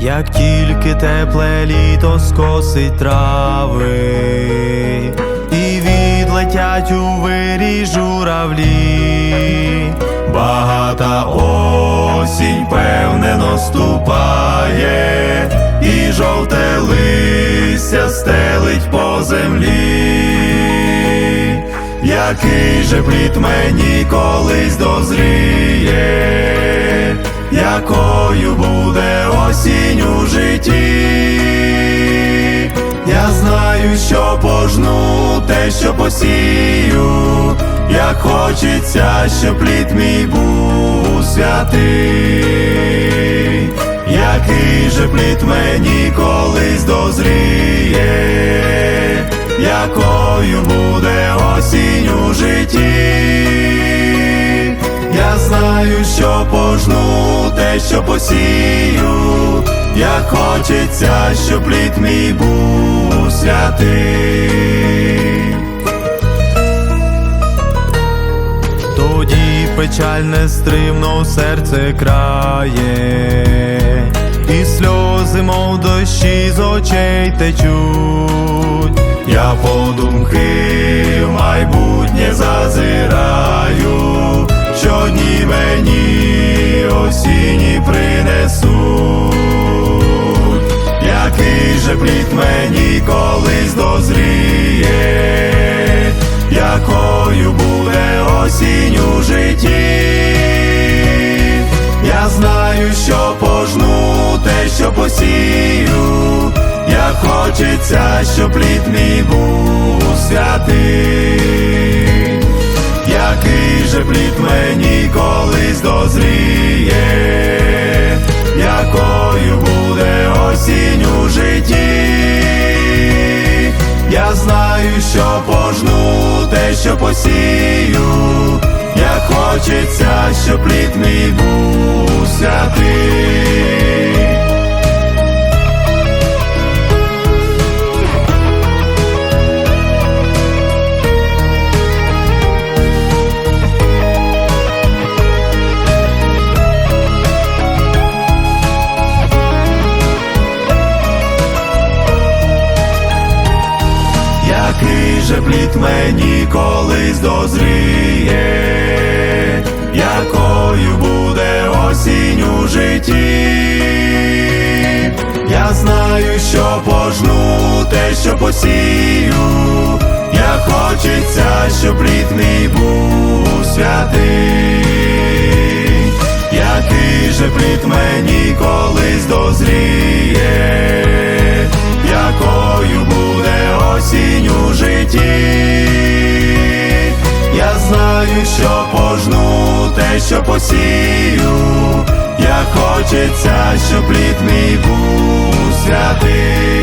як тільки тепле літо скосить трави, і відлетять у вирій журавлі, багата осінь певне наступає, і жовте листя стелить по землі. Який же плід мені колись дозріє, якою буде осінь у житті? Я знаю, що пожну те, що посію, як хочеться, щоб плід мій був святий, який же плід мені колись дозріє, якою буде осінь у житті. Знаю, що пожну те, що посію, як хочеться, щоб плід мій був святий. Тоді печаль нестримно серце крає, і сльози, мов дощі з очей течуть. Я подумки в майбутнє зазираю, що дні мені осінні принесуть, який же плід мені колись дозріє, якою буде осінь у житті. Я знаю, що пожну те, що посію, як хочеться, щоб плід мій був святий, що посію, як хочеться, щоб плід мій був Який же плід мені колись дозріє, якою буде осінь у житті. Я знаю, що пожну те, що посію, як хочеться, щоб плід мій був святий, який же плід мені колись дозріє, що посію, як хочеться, щоб літ мій був святий.